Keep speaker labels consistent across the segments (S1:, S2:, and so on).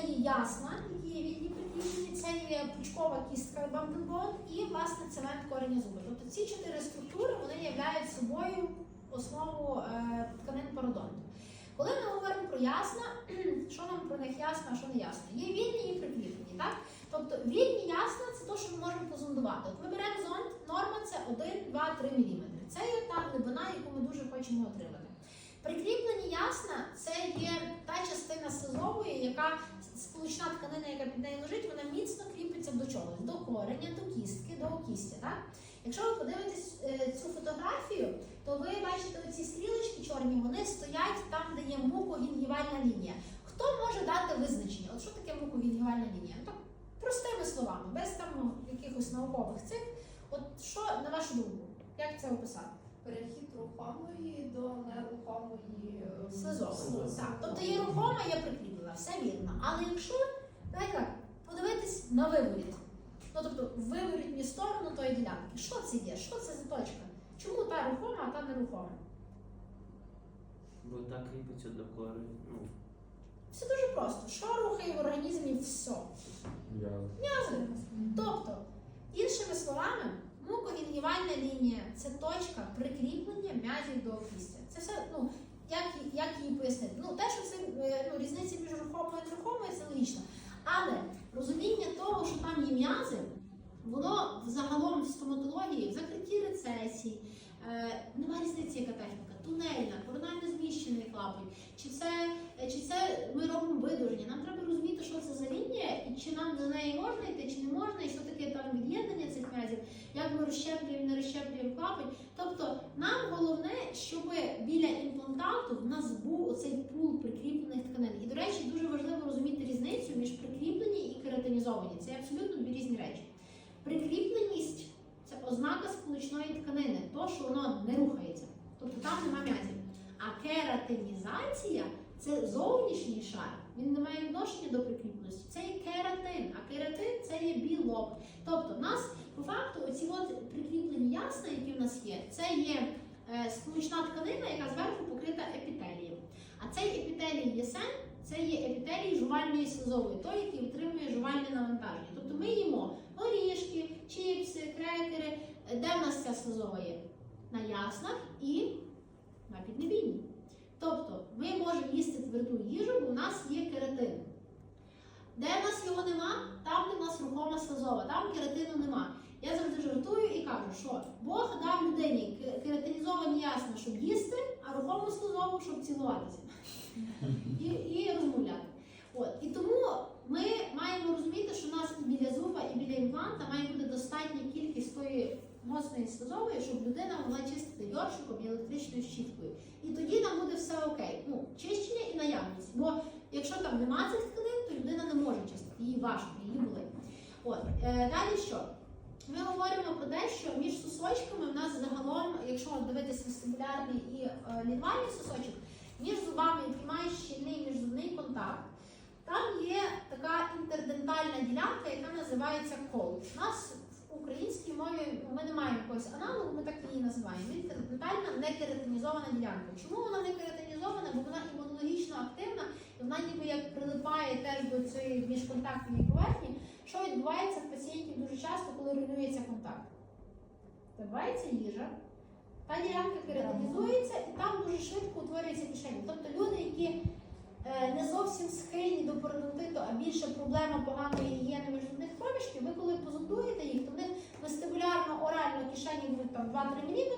S1: це є ясна, які вільні прикріплені, це є пучкова кістка бамбелбон і власне цемент корення зуба. Тобто ці чотири структури вони являють собою основу е, тканин пародонту. Коли ми говоримо про ясна, що нам про них ясно, а що не ясно? Є вільні і прикріплені, так? Тобто вільні ясна це те, що ми можемо позондувати. От ми беремо зонд, норма це 1, 2, 3 мм. Це є та глибина, яку ми дуже хочемо отримати. Прикріплені ясна це є та частина сизової, яка сполучна тканина, яка під нею лежить, вона міцно кріпиться до чогось, до кореня, до кістки, до окістя. Так? Якщо ви подивитесь е, цю фотографію, то ви бачите оці стрілочки чорні, вони стоять там, де є мукогінгівальна лінія. Хто може дати визначення? От що таке мукогінгівальна лінія? Ну, так, простими словами, без там якихось наукових цих. От що на вашу думку, як це описати?
S2: Перехід рухомої до нерухомої е,
S1: Слизової. Так. Тобто є рухома, є прикріплена, все вірно. Але якщо так, подивитись на виворіт, ну тобто в виворітню сторону тої ділянки, що це є? Що це за точка? Чому та рухома, а та нерухома?
S3: Бо так кріпиться до кори. Ну,
S1: Все дуже просто. Що рухає в організмі все? М'язи. Тобто, іншими словами, мукогінгівальна лінія це точка прикріплення м'язів до кістя. Це все, ну, як, як її пояснити? Ну, те, що це е, ну, різниця між рухомою і нерухомою, це логічно. Але розуміння того, що там є м'язи, воно загалом в стоматології, в закритті рецесії, е, немає різниці, яка техніка, тунельна, коронально зміщений клапоть, чи це, чи це ми робимо видуження. Нам треба розуміти, що це за лінія, і чи нам до неї можна йти, чи не можна, і що таке там від'єднання цих м'язів, як ми розщеплюємо, не розщеплюємо клапоть. Тобто нам головне, щоб біля імплантату в нас був оцей пул прикріплених тканин. І, до речі, дуже важливо розуміти різницю між прикріплені і кератинізовані. Це абсолютно дві різні речі. Прикріпленість це ознака сполучної тканини, то, що воно не рухається. Тобто там нема м'язів. А кератинізація це зовнішній шар. Він не має відношення до прикріпленості. Це є кератин, а кератин це є білок. Тобто, в нас по факту оці от прикріплені ясна, які в нас є, це є е, сполучна тканина, яка зверху покрита епітелієм. А цей епітелій єсен це є епітелій жувальної слизової, той, який витримує жувальне навантаження. Тобто ми їмо горішки, чіпси, крекери. Де в нас ця слизова є? На яснах і на піднебінні. Тобто ми можемо їсти тверду їжу, бо в нас є кератин. Де в нас його нема, там, де в нас рухома слизова, там кератину нема. Я завжди жартую і кажу, що Бог дав людині кератинізовані ясна, щоб їсти, а рухому слизову, щоб цілуватися і, і розмовляти. От. І тому ми маємо розуміти, що у нас і біля зуба, і біля імпланта має бути достатня кількість тої гострої слизової, щоб людина могла чистити йоршиком і електричною щіткою. І тоді нам буде все окей. Ну, чищення і наявність. Бо якщо там нема цих тканин, то людина не може чистити. Їй важко, її болить. От. Е, далі що? Ми говоримо про те, що між сосочками в нас загалом, якщо дивитися вестибулярний і е, лінвальний сосочок, між зубами тримає щільний міжзубний контакт. Там є така інтердентальна ділянка, яка називається кол. У нас українській мові ми не маємо якогось аналогу, ми так її називаємо. Інтердентальна некератинізована ділянка. Чому вона не кератинізована? Бо вона імунологічно активна, і вона ніби як прилипає теж до цієї міжконтактної поверхні. Що відбувається в пацієнтів дуже часто, коли руйнується контакт? Вибивається їжа, та ділянка кератинізується, і там дуже швидко утворюється кишені. Тобто люди, які не зовсім схильні до пародонтиту, а більше проблема поганої гігієни міжнародних проміжків, ви коли позондуєте їх, то в них вестибулярно орально кишені будуть там 2-3 мм,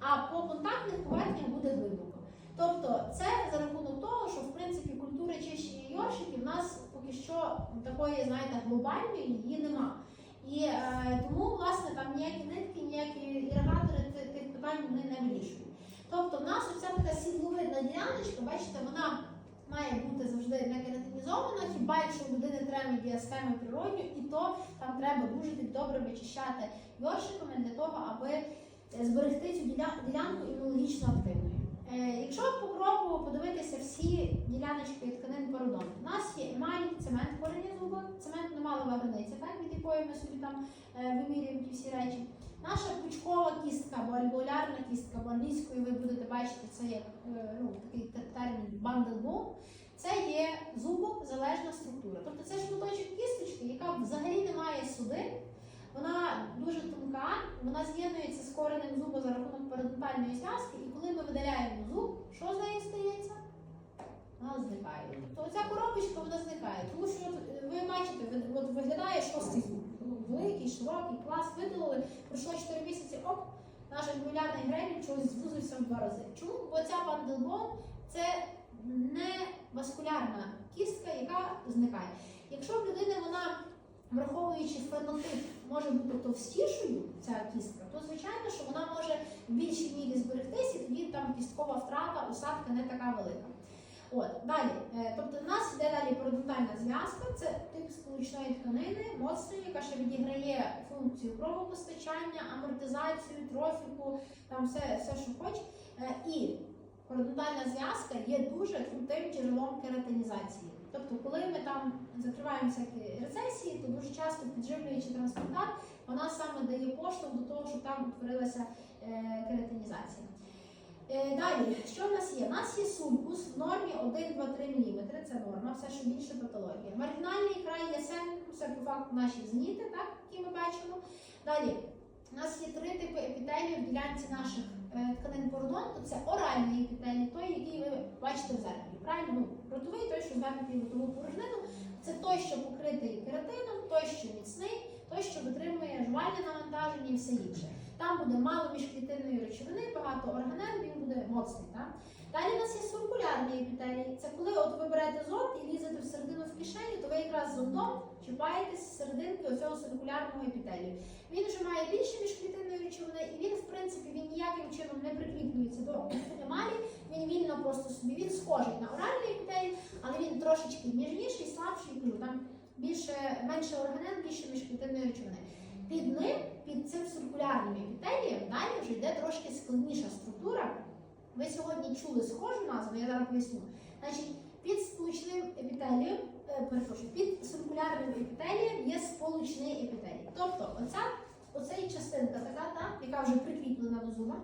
S1: а по контактних поверхнях буде глибоко. Тобто це за рахунок того, що в принципі культури чищення йоршиків в нас поки що такої, знаєте, глобальної її нема. І е, тому, власне, там ніякі нитки, ніякі іригатори тих питань вони не вирішують. Тобто, в нас оця така сідловидна діляночка, бачите, вона має бути завжди не кератинізована, хіба якщо у людини треба діастеми природню, і то там треба дуже добре вичищати йоршиками для того, аби е, зберегти цю ділянку імунологічно активною. Е, якщо покроково подивитися всі діляночки тканин пародонту, у нас є емаль, цемент корення зуба, цемент немалова границя, так, від якої ми собі там е, вимірюємо ті всі речі. Наша пучкова кістка або альвеолярна кістка, або англійською ви будете бачити, це як ну, такий термін bone, це є зубозалежна структура. Тобто це шматочок кісточки, яка взагалі не має суди. Вона дуже тонка, вона з'єднується з коренем зуба за рахунок парадонтальної зв'язки, і коли ми видаляємо зуб, що з нею стається? Вона зникає. Тобто ця коробочка вона зникає. Тому що е, ви бачите, от виглядає шостий зуб. Великий, широкий, клас, видалили, пройшло 4 місяці, оп, наш альвеолярний гребінь чогось звузився в два рази. Чому? Бо ця панделбон це не васкулярна кістка, яка зникає. Якщо в людини вона, враховуючи фенотип, може бути товстішою, ця кістка, то звичайно, що вона може в більшій мірі зберегтися, і тоді там кісткова втрата, усадка не така велика. От, далі, е, тобто в нас йде далі парадонтальна зв'язка, це тип сполучної тканини, моцної, яка ще відіграє функцію кровопостачання, амортизацію, трофіку, там все, все що хоч. Е, І парадонтальна зв'язка є дуже крутим джерелом кератинізації. Тобто, коли ми там закриваємо всякі рецесії, то дуже часто підживлюючи трансплантат, вона саме дає поштовх до того, щоб там утворилася е, кератинізація. Е, Далі, що в нас є? У нас є сулькус в нормі 1-2-3 мм, це норма, все що більше патологія. Маргінальний край ясен, це по факту наші зеніти, так, які ми бачимо. Далі, у нас є три типи епітелію в ділянці наших е, тканин пародонту. Це оральний епітелій, той, який ви бачите в зеркалі. Правильно? Ну, ротовий, той, що звернутий ротову порожнину. Це той, що покритий кератином, той, що міцний, той, що витримує жувальне навантаження і все інше. Там буде мало міжклітинної речовини, багато органел, він буде моцний. Так? Далі у нас є суркулярний епітелій. Це коли от ви берете зонд і лізете всередину в кишеню, то ви якраз зондом чіпаєтесь серединки оцього суркулярного епітелію. Він вже має більше міжклітинної речовини, і він, в принципі, він ніяким чином не прикріплюється до емалі, він вільно просто собі він схожий на оральний епітелій, але він трошечки ніжніший, слабший, кажу, там більше, менше органел, більше міжклітинної речовини. Під ним, під цим циркулярним епітелієм, далі вже йде трошки складніша структура. Ви сьогодні чули схожу назву, я зараз поясню. Значить, під сполучним епітелієм, е, перепрошую, під циркулярним епітелієм є сполучний епітелій. Тобто, оця, оцей частинка така, та, яка вже прикріплена до зуба,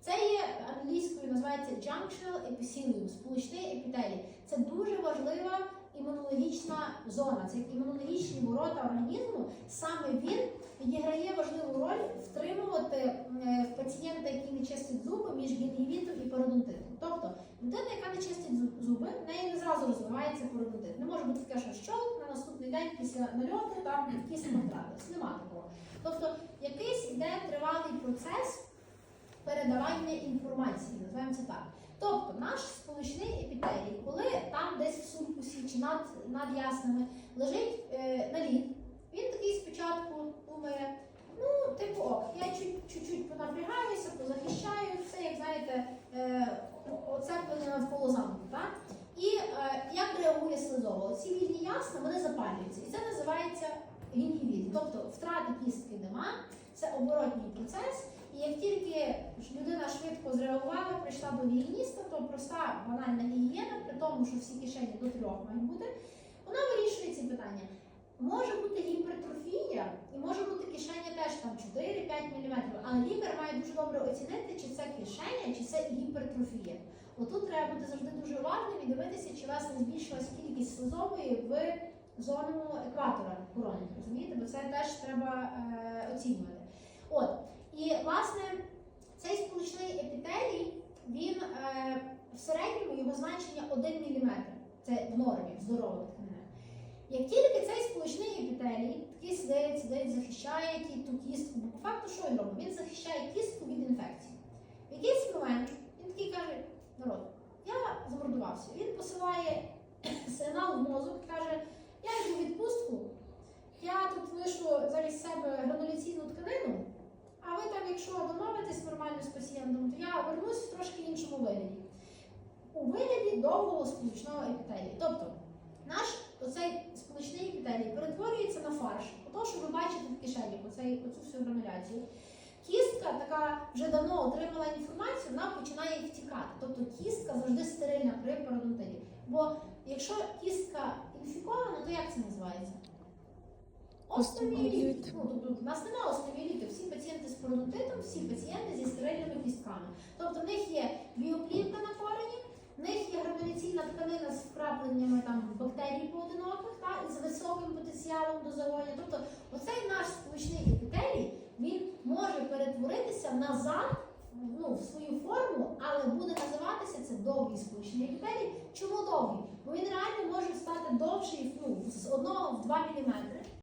S1: це є англійською називається junctional epithelium, сполучний епітелій. Це дуже важлива імунологічна зона, це імунологічні ворота організму. Саме він відіграє важливу роль втримувати е, пацієнта, який не чистить зуби, між гінгівітом і пародонтитом. Тобто людина, яка не чистить зуби, в неї не зразу розвивається пародонтит. Не може бути таке, що щолк на наступний день після нальоту там кістка втратилась. Нема такого. Тобто якийсь іде тривалий процес передавання інформації, називаємо це так. Тобто наш сполучний епітелій, коли там десь в сулькусі чи над, над яснами лежить е, наліт, він такий спочатку думає, ну, типу, ок, я чуть- чуть-чуть понапрягаюся, позахищаю, це, як знаєте, е, оцеплення навколо замку. Так? І е, як реагує слизово? Ці вільні ясна, вони запалюються. І це називається гінгівіт. Тобто втрати кістки нема, це оборотній процес. І як тільки людина швидко зреагувала, прийшла до віолініста, то проста банальна гігієна, при тому, що всі кишені до трьох мають бути, вона вирішує ці питання. Може бути гіпертрофія, і може бути кишеня теж там 4-5 мм, але лікар має дуже добре оцінити, чи це кишеня, чи це гіпертрофія. Отут треба бути завжди дуже уважним і дивитися, чи у вас не збільшилась кількість слизової в зону екватора корони. Розумієте? Бо це теж треба е, оцінювати. От. І власне цей сполучний епітелій, він е, в середньому його значення 1 мм. Це в нормі, в здорових тканинах. Як тільки цей сполучний епітелій, такий сидить, сидить, захищає ту кістку, бо по факту що він робить? Він захищає кістку від інфекції. В якийсь момент він такий каже: народ, я замордувався. Він посилає сигнал в мозок і каже: я йду в відпустку, я тут лишу замість себе грануляційну тканину. А ви там, якщо домовитесь нормально з пацієнтом, то я вернусь в трошки іншому вигляді. У вигляді довгого сполучного епітелію. Тобто наш оцей сполучний епітелій перетворюється на фарш. Ото, що ви бачите в кишені, оцей, оцю всю грануляцію. Кістка така вже давно отримала інформацію, вона починає втікати. Тобто кістка завжди стерильна при пародонтиті. Бо якщо кістка інфікована, то як це називається? Остеоміеліт. Ну, тобто, в нас немає остеоміеліту. Всі пацієнти з пародонтитом, всі пацієнти зі стерильними кістками. Тобто в них є біоплівка на корені, в них є грануляційна тканина з вкрапленнями там, бактерій поодиноких, та, і з високим потенціалом до загоєння. Тобто, оцей наш сполучний епітелій він може перетворитися назад ну, в свою форму, але буде називатися це довгий сполучний епітелій. Чому довгий? Бо він реально може стати довший ну, з 1 в 2 мм.